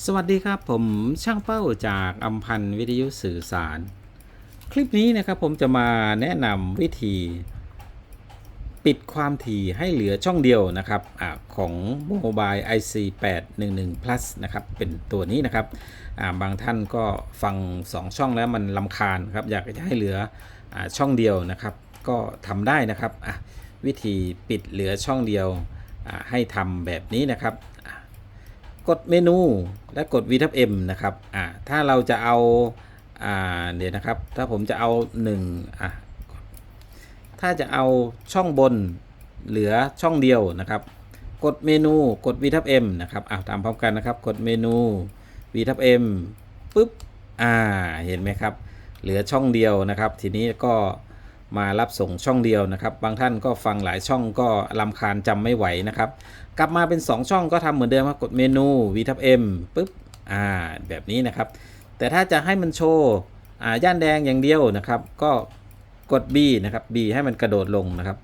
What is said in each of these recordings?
สวัสดีครับผมช่างเป้าจากอัมพันธ์วิทยุสื่อสาร คลิปนี้นะครับผมจะมาแนะนำวิธี ปิดความถี่ให้เหลือช่องเดียวนะครับอของ Mobile IC 811 Plus นะครับเป็นตัวนี้นะครับบางท่านก็ฟัง 2 ช่องแล้วมันลำคาญครับอยากจะให้เหลืออช่องเดียวนะครับ ก็ทำได้นะครับวิธีปิดเหลือช่องเดียวให้ทำแบบนี้นะครับ กดเมนูและกด V ทับ M นะครับอ่าถ้าเราจะเอาอ่าเดี๋ยวนะครับ ถ้าผมจะเอา1อะถ้าจะเอาช่องบนเหลือช่องเดียวนะครับ กดเมนูกด V ทับ M นะครับอ่าตามพร้อมกันนะครับ กดเมนู V ทับ M ปุ๊บอ่าเห็นไหมครับ เหลือช่องเดียวนะครับ ทีนี้ก็ มารับส่งช่องเดียวนะครับ บางท่านก็ฟังหลายช่องก็ลำคาญจำไม่ไหวนะครับ กลับมาเป็น 2 ช่องก็ทำเหมือนเดิมครับกดเมนู V ทับ M ปุ๊บอ่าแบบนี้นะครับ แต่ถ้าจะให้มันโชว์อ่าย่านแดงอย่างเดียวนะครับ ก็กด B นะครับ B ให้มันกระโดดลงนะครับ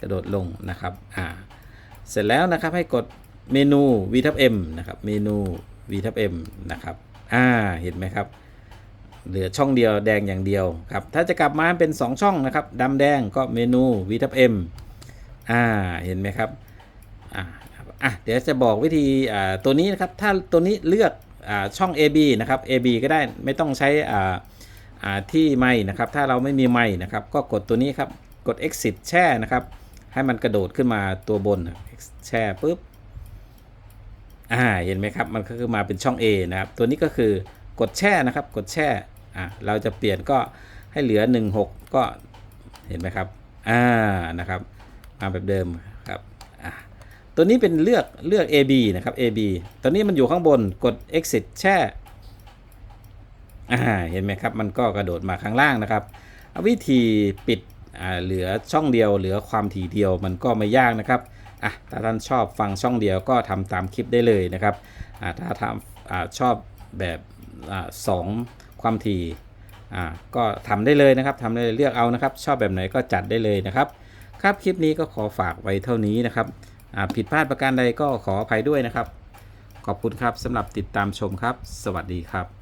กระโดดลงนะครับอ่าเสร็จแล้วนะครับให้กดเมนู V ทับ M นะครับเมนู V ทับ M นะครับอ่าเห็นไหมครับ เหลือช่องเดียวแดงอย่างเดียวครับถ้าจะกลับมาเป็น 2 ช่องนะครับดำแดงก็เมนู V ทับ M อ่าเห็นไหมครับอ่าอะเดี๋ยวจะบอกวิธีอ่าตัวนี้นะครับถ้าตัวนี้เลือกอ่าช่อง AB นะครับ AB ก็ได้ไม่ต้องใช้อ่าอ่าที่ไม่นะครับถ้าเราไม่มีไม่นะครับก็กดตัวนี้ครับกด exit แช่นะครับให้มันกระโดดขึ้นมาตัวบนแช่ปุ๊บอ่าเห็นไหมครับมันก็คือมาเป็นช่อง A นะครับตัวนี้ก็คือกดแช่นะครับ กดแช่ อ่าเราจะเปลี่ยนก็ให้เหลือ 16 ก็เห็นไหมครับอ่านะครับมาแบบเดิมครับอ่าตัวนี้เป็นเลือกเลือก AB นะครับ AB ตัวนี้มันอยู่ข้างบนกด exit แช่อ่าเห็นไหมครับมันก็กระโดดมาข้างล่างนะครับวิธีปิดอ่าเหลือช่องเดียวเหลือความถี่เดียวมันก็ไม่ยากนะครับอะถ้าท่านชอบฟังช่องเดียวก็ทำตามคลิปได้เลยนะครับอ่าถ้าทำอ่าชอบแบบอ่าสอง ความถี่อ่าก็ทำได้เลยนะครับทำได้เลยเลือกเอานะครับ ชอบแบบไหนก็จัดได้เลยนะครับ ครับคลิปนี้ก็ขอฝากไว้เท่านี้นะครับอ่าผิดพลาดประการใดก็ขออภัยด้วยนะครับ ขอบคุณครับสำหรับติดตามชมครับ สวัสดีครับ